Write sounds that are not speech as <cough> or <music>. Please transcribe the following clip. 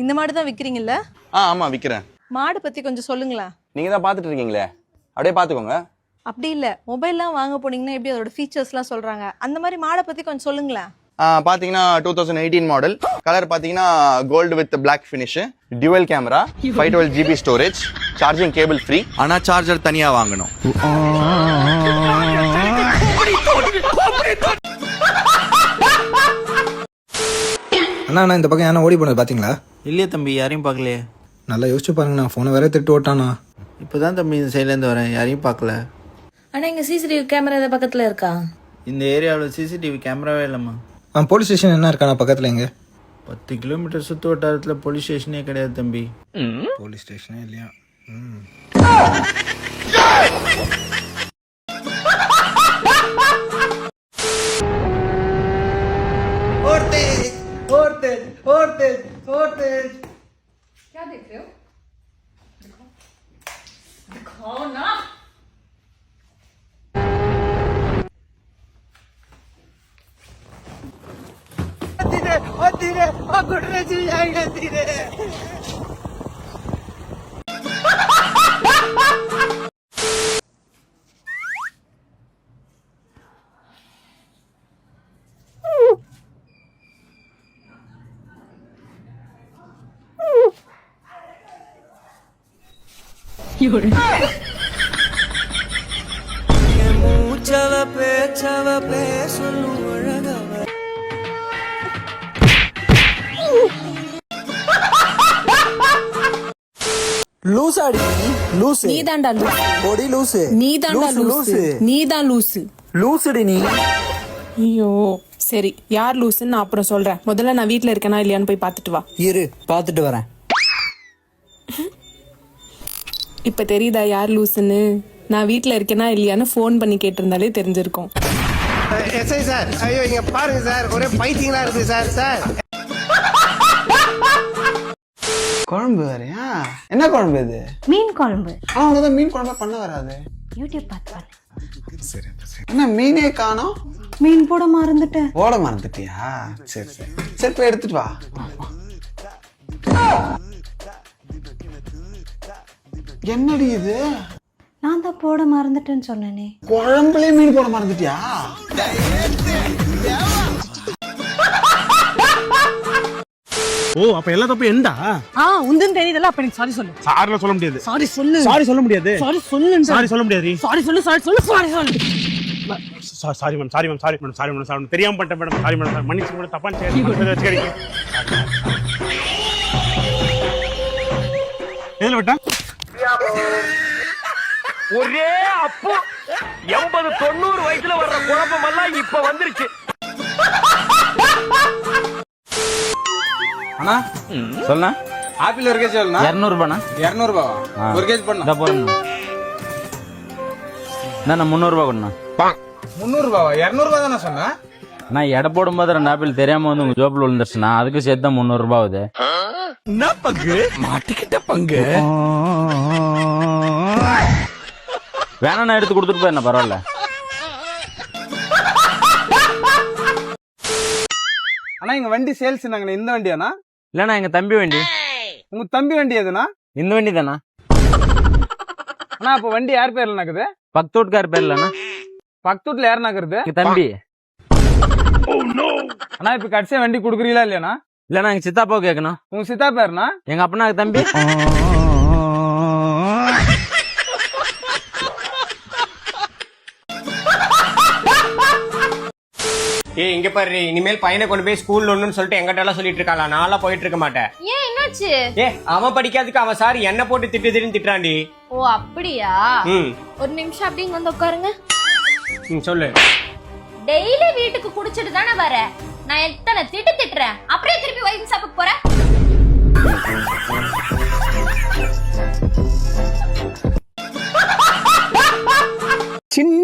இந்த மாடு தான் விற்கிறீங்கல்ல ஆ ஆமாம் விற்கிறேன் மாடு பற்றி கொஞ்சம் சொல்லுங்களேன். நீங்கள் தான் பார்த்துட்டு இருக்கீங்களே? அப்படியே பார்த்துக்கோங்க அப்படி இல்லை. மொபைல்லாம் வாங்க போனீங்கன்னா எப்படி அதோட ஃபீச்சர்ஸ்லாம் சொல்கிறாங்க அந்த மாதிரி மாடை பற்றி கொஞ்சம் சொல்லுங்களேன். பார்த்தீங்கன்னா two thousand eighteen model colour பார்த்தீங்கன்னா gold with black finish dual camera five twelve GB storage charging cable free ஆனால் சார்ஜர் தனியாக வாங்கணும். அண்ணா அண்ணா இந்த பக்கம் யாரும் ஓடி போனது பார்த்தீங்களா இல்லையே தம்பி யாரையும் பார்க்கலையே. நல்லா யோசிச்சு பாருங்கண்ணா ஃபோனை வேற திட்டு ஓட்டானா. இப்போ தான் தம்பி இந்த சைட்லேருந்து வரேன் யாரையும் பார்க்கல. ஆனா இங்க சிசிடிவி கேமரா ஏதாவது பக்கத்துல இருக்கா? இந்த ஏரியாவில் சிசிடிவி கேமராவே இல்லைம்மா. ஆ போலீஸ் ஸ்டேஷன் என்ன இருக்காண்ணா பக்கத்தில் எங்க பத்து கிலோமீட்டர் சுற்று வட்டாரத்தில் போலீஸ் ஸ்டேஷனே கிடையாது தம்பி. போலீஸ் ஸ்டேஷனே இல்லையா? ம். धीरे और घुटने चुल जाएँगे धीरे। मुँह चल पे चल पे सुनू रगा லூசாடி லூசு. நீ லூசு. பொடி லூசு. நீ தாண்டா லூசு. நீ தான் லூசு. லூசுடி நீ. ஐயோ சரி யார் லூசுன்னு நான் அப்புறம் சொல்றேன். முதல்ல நான் வீட்ல இருக்கேனா இல்லையான்னு போய் பார்த்துட்டு வா. இரு பார்த்துட்டு வரேன். இப்ப தெரியுதா யார் லூசுன்னு? நான் வீட்ல இருக்கேனா இல்லையான்னு ஃபோன் பண்ணி கேட்டிருந்தாலே தெரிஞ்சிருக்கும். SI sir. ஐயோ இங்க பாருங்க சார். ஒரே பைத்தியங்களா இருக்கு சார் சார். குழம்பு வேறயா என்ன குழம்பு இது? மீன் குழம்பு. ஆனா உனக்கு மீன் குழம்பா பண்ண வராது. யூடியூப் பார்த்து பண்ணு என்ன மீனே காணோம்? மீன் போட மறந்துட்டேன். ஓட மறந்துட்டியா? சரி சரி. சரி போய் எடுத்துட்டு வா. என்னடி இது? நான் தான் போட மறந்துட்டேன்னு சொன்னேனே. குழம்புலயே மீன் போட மறந்துட்டியா? ஓ அப்ப எல்லா தப்பு எண்டா ஆ உந்துன்னு தெரியுதல்ல அப்போ எனக்கு சாரி சொல்லு. சாரில சொல்ல முடியாது. சாரி சொல்லு. சாரி சொல்ல முடியாது. சாரி சொல்லு. சாரி சொல்ல முடியாது. சாரி சொல்லு சாரி சொல்லு சாரி சொல்லு. Sorry ma'am sorry ma'am sorry ma'am sorry ma'am sorry தெரியாம பண்ணிட்டேன் மேடம் சாரி மேடம் மன்னிச்சு மேடம் தப்பா வச்சுக்கிறீங்க எதுல விட்டா? ஒரே அப்போ. எண்பது தொண்ணூறு வயசுல வர்ற குழப்பம் எல்லாம் இப்ப வந்துருச்சு. சொல்லண்ணா. ஆப்பிள் ஒரு கேஜி எவ்வளோண்ணா இரநூறுபாண்ணா. இரநூறுபாவா ஒரு கேஜி பண்ணா இதை போடுங்கண்ணா நான் முந்நூறுரூபா கொடுண்ணா. முந்நூறுபாவா? இரநூறுபா தானே சொன்னேன் நான் எடை போடும்போது ரெண்டு ஆப்பிள் தெரியாம வந்து உங்க ஜோப்பில் விழுந்துருச்சுண்ணா. அதுக்கு சேர்த்து தான் முந்நூறுரூபா ஆகுது. என்ன பங்கு? மாட்டிக்கிட்ட பங்கு. வேணா நான் எடுத்து கொடுத்துட்டு போயிருந்தேன் பரவாயில்ல. அண்ணா இங்க வண்டி சேல்ஸ் நாங்க இந்த வண்டியாண்ணா? இல்லைண்ணா எங்க தம்பி வண்டி? உங்க தம்பி வண்டி எதுனா? இந்த வண்டி தானா? அண்ணா அப்ப வண்டி யார் பேர்ல நக்குது பக்கத்து வீட்டுக்கார் பேர் இல்லைண்ணா பக்கத்து வீட்டுல யார் நக்குறது எங்க தம்பி. அண்ணா இப்ப கடைசியா வண்டி குடுக்குறீங்களா இல்லையாண்ணா? இல்லைண்ணா எங்க சித்தாப்பாவை கேட்கணும் உங்க சித்தா பேருனா? எங்க அப்பனா தம்பி. <laughs> இங்க பாரு இனிமேல் பையனை கொண்டு போய் ஸ்கூல்ல ஒண்ணுன்னு சொல்லிட்டு எங்கிட்ட எல்லாம் சொல்லிட்டு இருக்காளா? நான்லாம் போயிட்டு இருக்க மாட்டேன். ஏன் என்னாச்சு? ஏ அவன் படிக்காததுக்கு அவன் சார் என்ன போட்டு திட்டு திட்டுன்னு திட்டுறான்டி. ஓ அப்படியா? ம். ஒரு நிமிஷம் அப்படிங்க வந்து உட்காருங்க. ம், சொல்லு. டெய்லி வீட்டுக்கு குடிச்சிட்டு தானே வர? நான் எத்தனை திட்டு திட்டுறேன்? அப்படியே திருப்பி வைன் சாப்பிட போறேன்